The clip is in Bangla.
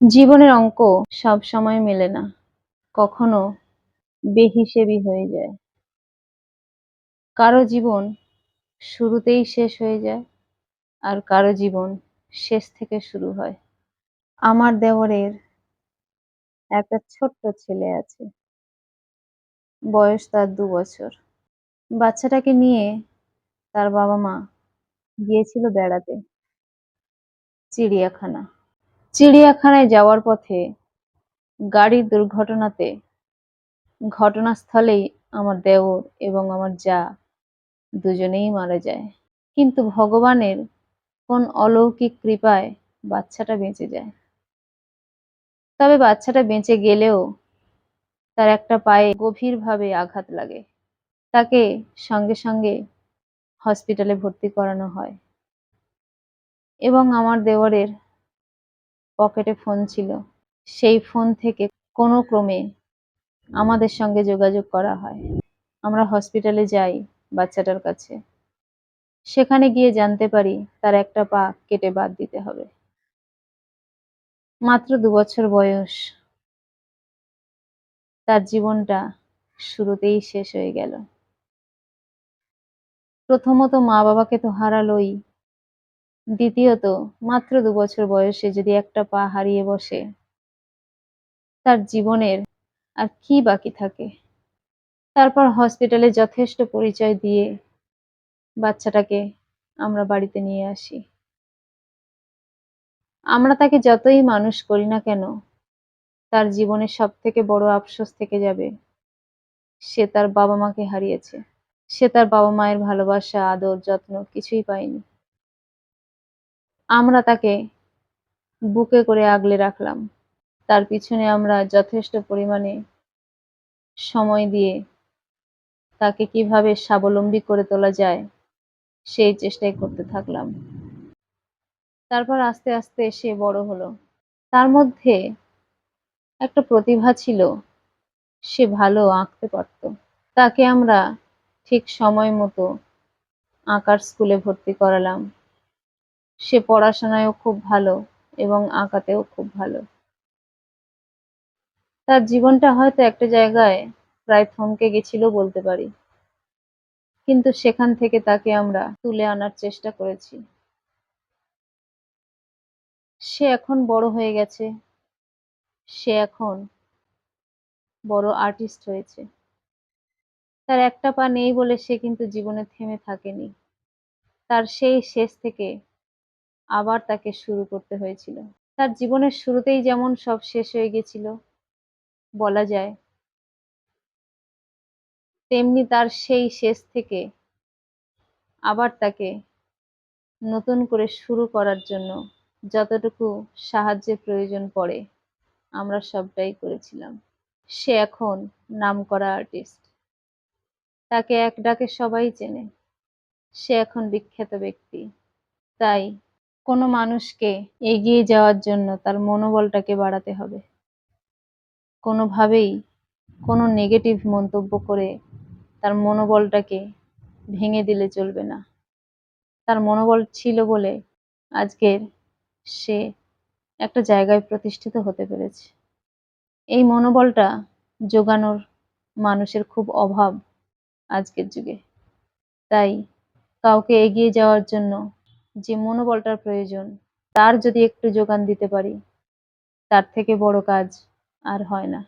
জীবনের অঙ্ক সব সময় মেলে না। কখনো বেহিসেবি হয়ে যায়। কারও জীবন শুরুতেই শেষ হয়ে যায় আর কারও জীবন শেষ থেকে শুরু হয়। আমার দেওরের একটা ছোট্ট ছেলে আছে। বয়স তার দু বছর। বাচ্চাটাকে নিয়ে তার বাবা মা গিয়েছিল বেড়াতে। চিড়িয়াখানা। চিড়িয়াখানায় যাওয়ার পথে গাড়ির দুর্ঘটনাতে ঘটনাস্থলেই আমার দেওর এবং আমার যা দুজনেই মারা যায়। কিন্তু ভগবানের কোন অলৌকিক কৃপায় বাচ্চাটা বেঁচে যায়। তবে বাচ্চাটা বেঁচে গেলেও তার একটা পায়ে গভীরভাবে আঘাত লাগে। তাকে সঙ্গে সঙ্গে হসপিটালে ভর্তি করানো হয়। এবং আমার দেওরের পকেটে ফোন ছিল। সেই ফোন থেকে কোনো ক্রমে আমাদের সঙ্গে যোগাযোগ করা হয়। আমরা হসপিটালে যাই বাচ্চাটার কাছে। সেখানে গিয়ে জানতে পারি তার একটা পা কেটে বাদ দিতে হবে। মাত্র দু বছর বয়স। তার জীবনটা শুরুতেই শেষ হয়ে গেল। প্রথমত মা বাবাকে তো হারালোই। দ্বিতীয়ত, মাত্র দু বছর বয়সে যদি একটা পা হারিয়ে বসে, তার জীবনের আর কি বাকি থাকে? তারপর হসপিটালে যথেষ্ট পরিচয় দিয়ে বাচ্চাটাকে আমরা বাড়িতে নিয়ে আসি। আমরা তাকে যতই মানুষ করি না কেন, তার জীবনের সব থেকে বড় আফসোস থেকে যাবে, সে তার বাবা মাকে হারিয়েছে। সে তার বাবা মায়ের ভালোবাসা, আদর, যত্ন কিছুই পায়নি। আমরা তাকে বুকে করে আগলে রাখলাম। তার পিছনে আমরা যথেষ্ট পরিমাণে সময় দিয়ে তাকে কীভাবে স্বাবলম্বী করে তোলা যায়, সেই চেষ্টাই করতে থাকলাম। তারপর আস্তে আস্তে সে বড় হলো। তার মধ্যে একটা প্রতিভা ছিল, সে ভালো আঁকতে পারত। তাকে আমরা ঠিক সময় মতো আঁকার স্কুলে ভর্তি করালাম। সে পড়াশোনায়ও খুব ভালো এবং আঁকাতেও খুব ভালো। তার জীবনটা হয়তো একটা জায়গায় প্রায় থমকে গেছিল বলতে পারি। কিন্তু সেখান থেকে তাকে আমরা তুলে আনার চেষ্টা করেছি। সে এখন বড় হয়ে গেছে। সে এখন বড় আর্টিস্ট হয়েছে। তার একটা পা নেই বলে সে কিন্তু জীবনে থেমে থাকেনি। তার সেই শেষ থেকে আবার তাকে শুরু করতে হয়েছিল। তার জীবনের শুরুতেই যেমন সব শেষ হয়ে গেছিল, বলা যায়, তেমনি তার সেই শেষ থেকে আবার তাকে নতুন করে শুরু করার জন্য যতটুকু সাহায্যের প্রয়োজন পড়ে, আমরা সবটাই করেছিলাম। সে এখন নামকরা আর্টিস্ট। তাকে এক ডাকে সবাই চেনে। সে এখন বিখ্যাত ব্যক্তি। তাই কোনো মানুষকে এগিয়ে যাওয়ার জন্য তার মনোবলটাকে বাড়াতে হবে। কোনোভাবেই কোনো নেগেটিভ মন্তব্য করে তার মনোবলটাকে ভেঙে দিলে চলবে না। তার মনোবল ছিল বলে আজকের সে একটা জায়গায় প্রতিষ্ঠিত হতে পেরেছে। এই মনোবলটা যোগানোর মানুষের খুব অভাব আজকের যুগে। তাই কাউকে এগিয়ে যাওয়ার জন্য যে মনোবলটার প্রয়োজন, তার যদি একটু যোগান দিতে পারি, তার থেকে বড় কাজ আর হয় না।